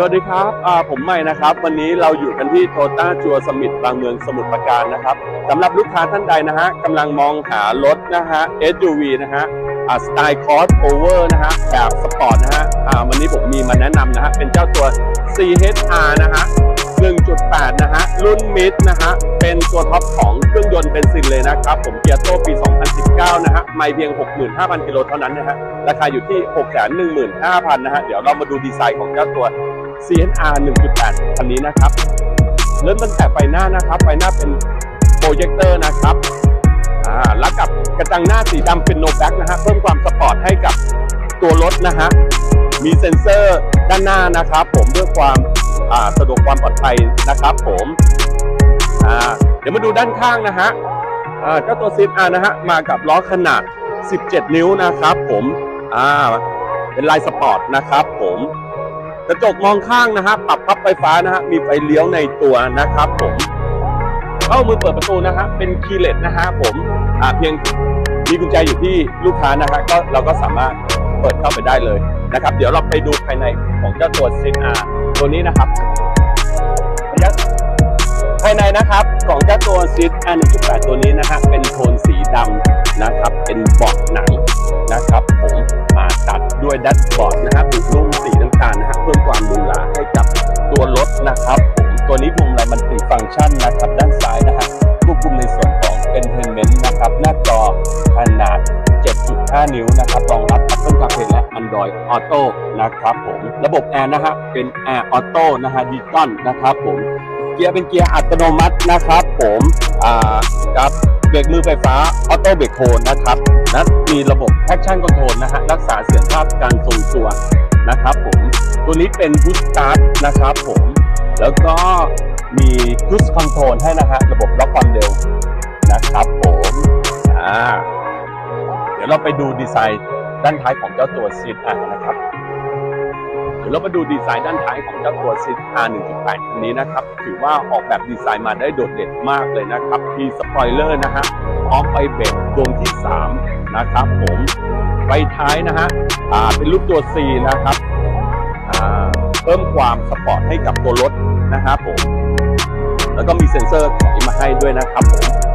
สวัสดีครับผมใหม่นะครับ วันนี้เราอยู่กันที่โตต้าจัวสมิธบางเมืองสมุทรปราการนะครับสำหรับลูกค้าท่านใดนะฮะกำลังมองหารถนะฮะ SUV นะฮะสไตล์คอสโอเวอร์นะฮะแบบสปอร์ตนะฮะวันนี้ผมมีมาแนะนำนะฮะเป็นเจ้าตัว CHR นะฮะ1.8 นะฮะ รุ่นมิดนะฮะ เป็นตัวท็อปของเครื่องยนต์เบนซินเลยนะครับ ผมเกียร์โตปี 2019 นะฮะ ไม่เพียง 65,000 กิโลเท่านั้นนะฮะ ราคาอยู่ที่ 615,000 นะฮะ เดี๋ยวเรามาดูดีไซน์ของเจ้าตัว CNR 1.8 คันนี้นะครับ เริ่มตั้งแต่ไฟหน้านะครับไฟหน้าเป็นโปรเจคเตอร์นะครับอ่าแล้วกับกระจังหน้าสีดำเป็นโนแบ็กนะฮะเพิ่มความสปอร์ตให้กับตัวรถนะฮะมีเซ็นเซอร์ด้านหน้านะครับ ผมเพื่อความาสะดวกความปลอดภัยนะครับ ผมเดี๋ยวมาดูด้านข้างนะฮะเจ้าตัวซีอานะฮะมากับล้อขนาด 17 นิ้วนะครับ ผมเป็นลายสปอร์ตนะครับ ผม กระจกมองข้างนะฮะปรับพับไฟฟ้านะฮะมีไฟเลี้ยวในตัวนะครับผมเข้ามือเปิดประตูนะฮะเป็นคีย์เลสนะฮะผมอ่าเพียงมีกุญแจอยู่ที่ลูกค้านะฮะก็เราก็สามารถเปิดเข้าไปได้เลยนะครับ เดี๋ยวเราไปดูภายในของเจ้าตัวซีอาตัวนี้นะครับภายในนะครับของเจ้าตัวซีอา1.8ตัวนี้นะฮะเป็นโทนสีด นะครับด้านซ้ายนะฮะควบคุมในส่วนของ Entertainment นะครับหน้าจอขนาด 7.5 นิ้วนะครับรองรับ Apple CarPlay และ Android Auto นะครับผมระบบแอร์นะฮะเป็น Air Auto นะฮะดิจิตอลนะครับผมเกียร์เป็นเกียร์อัตโนมัตินะครับผมอ่ากับเบรกมือไฟฟ้าออโต้เบรกโฮนนะครับและมีระบบ Traction Control นะฮะรักษาเสียงภาพการทรงตัวนะครับผมตัวนี้เป็น Push Start นะครับผมแล้วก็ มี Cruise Control ให้นะฮะ ระบบล็อกความเร็วนะครับผมอ่าเดี๋ยวเราไปดูดีไซน์ด้านท้ายของเจ้าตัวซีดอานะครับ เดี๋ยวเรามาดูดีไซน์ด้านท้ายของเจ้าตัวซีดอา1.8คันนี้นะครับ ถือว่าออกแบบดีไซน์มาได้โดดเด่นมากเลยนะครับมีสปอยเลอร์นะฮะพร้อมไฟเบรกดวงที่ 3 นะครับผมไฟท้ายนะฮะอ่าเป็นรูปตัว C นะครับอ่าเพิ่มความสปอร์ตให้กับตัวรถนะครับผม แล้วก็มีเซ็นเซอร์ถอยมาให้ด้วยนะครับผม